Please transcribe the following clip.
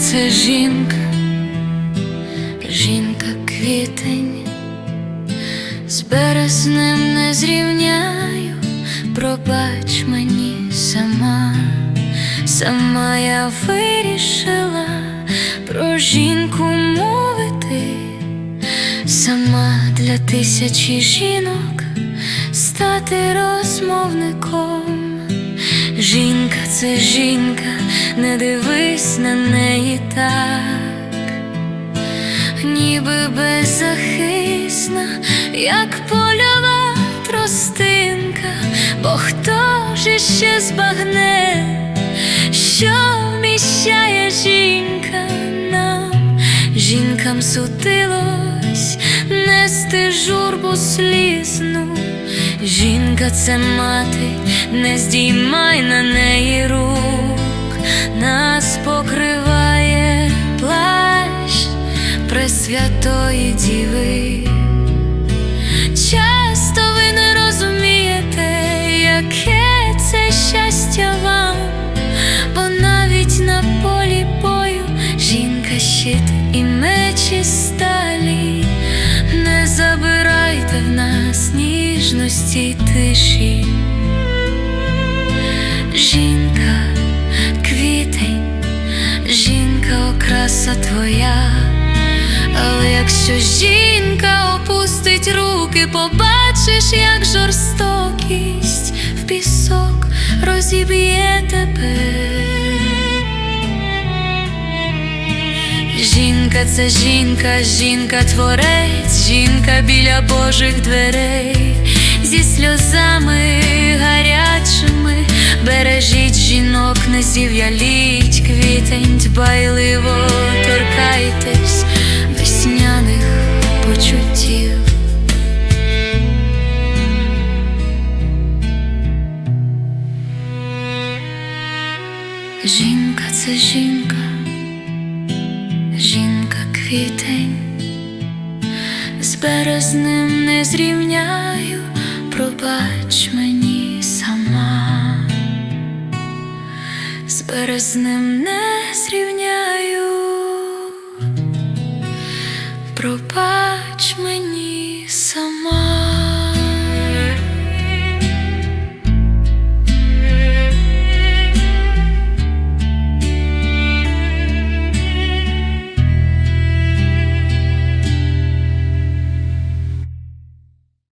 це жінка, жінка квітень, з березнем не зрівняю, пробач мені сама, сама я вирішила про жінку мовити, сама для тисячі жінок стати розмовником. Жінка це жінка, не дивись на неї так, ніби беззахисна, як польова тростинка, бо хто ж іще збагне, що вміщає жінка нам, жінкам судилось нести журбу слізну. Жінка це мати, не здіймай на неї рук, нас покриває плащ Пресвятої Діви. Часто ви не розумієте, яке це щастя вам, бо навіть на полі бою жінка щит і мечі сталі. Не забирайте в нас ніжності тиші. Твоя. Але якщо жінка опустить руки, побачиш, як жорстокість в пісок розіб'є тебе. Жінка це жінка, жінка творець, жінка біля Божих дверей, зі сльозами гарячими, бережіть жінок, не зів'яліть квітень, дбайливо торкайтесь весняних почуттів. Жінка це жінка жінка квітень, з березнем не зрівняю, пробач мені сама, з березнем не зрівняю, пробач мені сама.